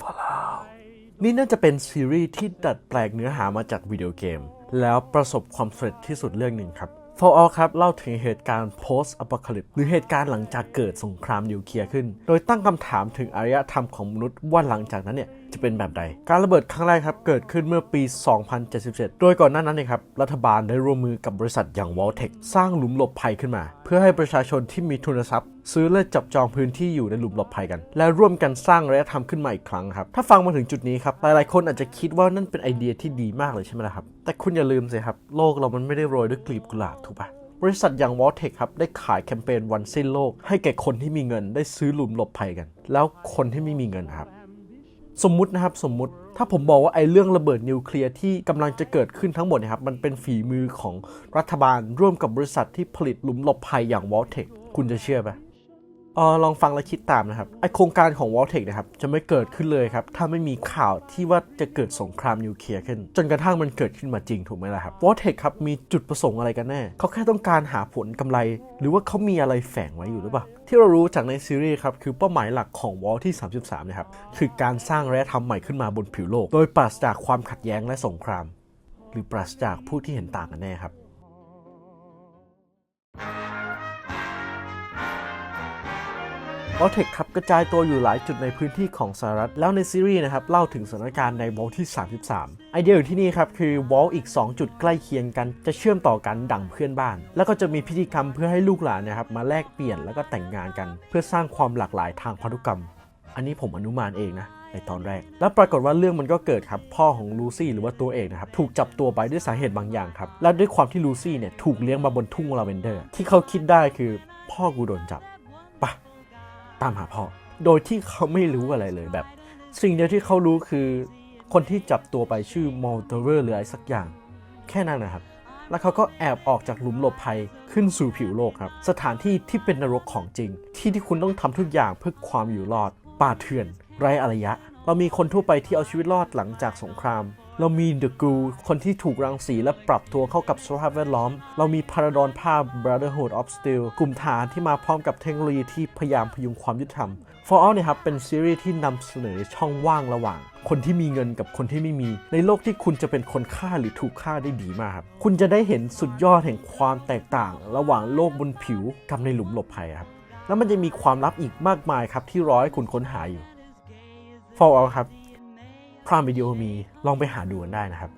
Fallout นี่น่าจะเป็นซีรีส์ที่ดัดแปลงเนื้อหามาจากวิดีโอเกม แล้วประสบความสำเร็จที่สุดเรื่องหนึ่งครับ Fallout ครับเล่าถึงเหตุการณ์ post apocalypse หรือเหตุการณ์หลังจากเกิดสงครามนิวเคลียร์ขึ้น โดยตั้งคำถามถึงอารยธรรมของมนุษย์ว่าหลังจากนั้นเนี่ยจะเป็นแบบใด การระเบิดครั้งแรกครับเกิดขึ้นเมื่อปี 2077 โดยก่อนหน้านั้นเนี่ยครับรัฐบาลได้ร่วมมือกับบริษัทอย่าง w a l t e c h สร้างหลุมหลบภัยขึ้นมา เพื่อให้ประชาชนที่มีทุนทรัพย์ ซื้อและจับจองพื้นที่อยู่ในหลุมหลบภัยกัน และร่วมกันสร้างอารยธรรมขึ้นมาอีกครั้งครับ ถ้าฟังมาถึงจุดนี้ครับ หลายๆ คนอาจจะคิดว่านั่นเป็นไอเดียที่ดีมากเลยใช่ไหมล่ะครับ แต่คุณอย่าลืมสิครับ โลกเรามันไม่ได้โรยด้วยกลีบกุหลาบถูกปะบริษัทอย่าง w a l t e c h ครับ ได้ขายแคมเปญวันสิ้นโลก ให้แก่คนที่มีเงินได้ซื้อหลุมหลบภัยกัน แล้วคนที่ไม่มีเงินครับ สมมุตินะครับสมมุติถ้าผมบอกว่าไอ้เรื่องระเบิดนิวเคลียร์ที่กำลังจะเกิดขึ้นทั้งหมดนะครับมันเป็นฝีมือของรัฐบาลร่วมกับบริษัทที่ผลิตหลุมหลบภัยอย่าง w a l t e c h คุณจะเชื่อปะ เออลองฟังและคิดตามนะครับไอโครงการของ w a l t e c h นะครับจะไม่เกิดขึ้นเลยครับ ถ้าไม่มีข่าวที่ว่าจะเกิดสงครามนิวเคลียร์ขึ้น จนกระทั่งมันเกิดขึ้นมาจริงถูกไหมล่ะครับ w a l t e c h ครับมีจุดประสงค์อะไรกันแน่ เขาแค่ต้องการหาผลกำไร หรือว่าเขามีอะไรแฝงไว้อยู่หรือเปล่า ที่เรารู้จากในซีรีส์ครับคือเป้าหมายหลักของ Wall ที่ 33นะครับคือการสร้างและทำใหม่ขึ้นมาบนผิวโลก โดยปราศจากความขัดแย้งและสงคราม หรือปราศจากผู้ที่เห็นต่างกันแน่ครับ วอลเทคครับกระจายตัวอยู่หลายจุดในพื้นที่ของสหรัฐ แล้วในซีรีส์นะครับเล่าถึงสถานการณ์ในวอลที่ 33 ไอเดียอยู่ที่นี่ครับคือวอลอีก 2 จุดใกล้เคียงกันจะเชื่อมต่อกันดั่งเพื่อนบ้าน แล้วก็จะมีพิธีกรรมเพื่อให้ลูกหลานนะครับมาแลกเปลี่ยนแล้วก็แต่งงานกัน เพื่อสร้างความหลากหลายทางพันธุกรรม อันนี้ผมอนุมานเองนะในตอนแรก แล้วปรากฏว่าเรื่องมันก็เกิดครับ พ่อของลูซี่หรือว่าตัวเอกนะครับ ถูกจับตัวไปด้วยสาเหตุบางอย่างครับ และด้วยความที่ลูซี่เนี่ยถูกเลี้ยงมาบนทุ่งลาเวนเดอร์ ที่เขาคิดได้คือพ่อกูโดนจับ ตามหาพ่อ โดยที่เขาไม่รู้อะไรเลยแบบ สิ่งเดียวที่เขารู้คือ คนที่จับตัวไปชื่อมอลเตอร์หรืออะไรสักอย่าง แค่นั้นนะครับ แล้วเขาก็แอบออกจากหลุมหลบภัยขึ้นสู่ผิวโลกครับ สถานที่ที่เป็นนรกของจริง ที่ที่คุณต้องทำทุกอย่างเพื่อความอยู่รอด ป่าเถื่อน ไร้อารยะ เรามีคนทั่วไปที่เอาชีวิตรอดหลังจากสงคราม เรามีเดอะกูคนที่ถูกรังสีและปรับตัวเข้ากับสภาพแวดล้อม เรามีพาราดอนภาพ Brotherhood of Steel กลุ่มฐานที่มาพร้อมกับเทคโนโลยีที่พยายามพยุงความยุติธรรม For All เนี่ยครับเป็นซีรีส์ที่นำเสนอช่องว่างระหว่าง คนที่มีเงินกับคนที่ไม่มี ในโลกที่คุณจะเป็นคนฆ่าหรือถูกฆ่าได้ดีมากครับคุณจะได้เห็นสุดยอดแห่งความแตกต่าง ระหว่างโลกบนผิวกับในหลุมหลบภัยครับแล้วมันจะมีความลับอีกมากมายครับที่รอให้คุณค้นหาอยู่ For All ครับ พรามวิดีโอมีลองไปหาดูกันได้นะครับ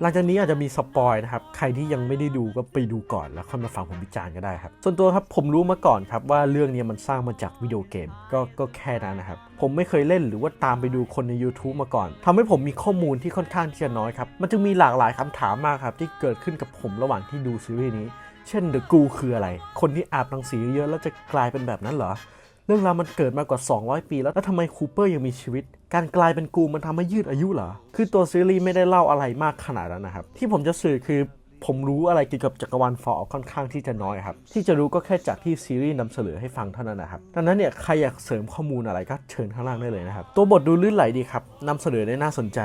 หลังจากนี้อาจจะมีสปอยนะครับ ใครที่ยังไม่ได้ดูก็ไปดูก่อนแล้วค่อยมาฟังผมวิจารณ์ก็ได้ครับ ส่วนตัวครับผมรู้มาก่อนครับว่าเรื่องนี้มันสร้างมาจากวิดีโอเกมก็ก็แค่นั้นนะครับ ผมไม่เคยเล่นหรือว่าตามไปดูคนใน YouTube มาก่อนทำให้ผมมีข้อมูลที่ค่อนข้างที่จะน้อยครับ มันจึงมีหลากหลายคำถามมากครับที่เกิดขึ้นกับผมระหว่างที่ดูซีรีส์นี้ เช่น The Ghoul คืออะไร คนที่อาบรังสีเยอะแล้วจะกลายเป็นแบบนั้นเหรอ เรื่องราวมันเกิดมากว่า 200 ปีแล้วแล้วทำไมคูเปอร์ยังมีชีวิต การกลายเป็นกูมันทำให้ยืดอายุเหรอ คือตัวซีรีส์ไม่ได้เล่าอะไรมากขนาดนั้นนะครับ ที่ผมจะสื่อคือผมรู้อะไรเกี่ยวกับจักรวาลฟอร์ค่อนข้างที่จะน้อยครับ ที่จะรู้ก็แค่จากที่ซีรีส์นำเสนอให้ฟังเท่านั้นนะครับดังนั้นเนี่ยใครอยากเสริมข้อมูลอะไรก็เชิญข้างล่างได้เลยนะครับ ตัวบทดูลื่นไหลดีครับนำเสนอได้น่าสนใจ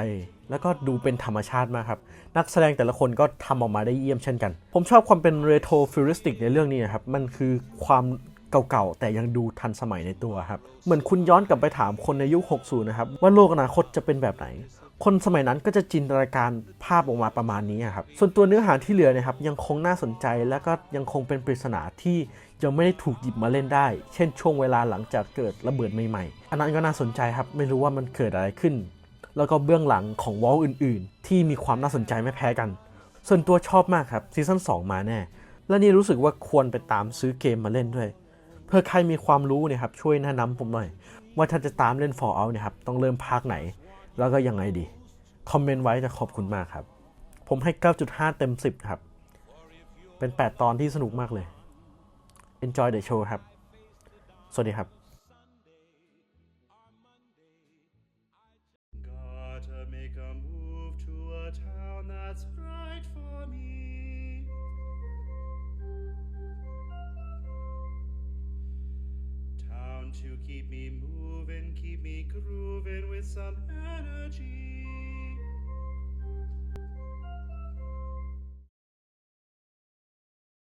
แล้วก็ดูเป็นธรรมชาติมากครับ นักแสดงแต่ละคนก็ทำออกมาได้เยี่ยมเช่นกัน ผมชอบความเป็นเรโทรฟิวริสติกในเรื่องนี้นะครับ มันคือความ เก่าๆ แต่ยังดูทันสมัยในตัวครับ เหมือนคุณย้อนกลับไปถามคนในยุค 60 นะครับ ว่าโลกอนาคตจะเป็นแบบไหน คนสมัยนั้นก็จะจินตนาการภาพออกมาประมาณนี้ครับ ส่วนตัวเนื้อหาที่เหลือเนะครับยังคงน่าสนใจและก็ยังคงเป็นปริศนาที่ยังไม่ได้ถูกหยิบมาเล่นได้ เช่น ช่วงเวลาหลังจากเกิดระเบิดใหม่ๆ อันนั้นก็น่าสนใจครับ ไม่รู้ว่ามันเกิดอะไรขึ้น แล้วก็เบื้องหลังของวอลอื่น ๆ ที่มีความน่าสนใจไม่แพ้กัน ส่วนตัวชอบมากครับซีซั่น2มาแน่ และนี่รู้สึกว่าควรไปตามซื้อเกมมาเล่นด้วย เพื่อใครมีความรู้เนี่ยครับช่วยแนะนำผมหน่อย ว่าถ้าจะตามเล่น Fallout เนี่ยครับต้องเริ่มภาคไหน แล้วก็ยังไงดี คอมเมนต์ไว้จะขอบคุณมากครับ ผมให้ 9.5 เต็ม 10 ครับ เป็น 8 ตอนที่สนุกมากเลย Enjoy the show ครับ สวัสดีครับ keep me moving, keep me going.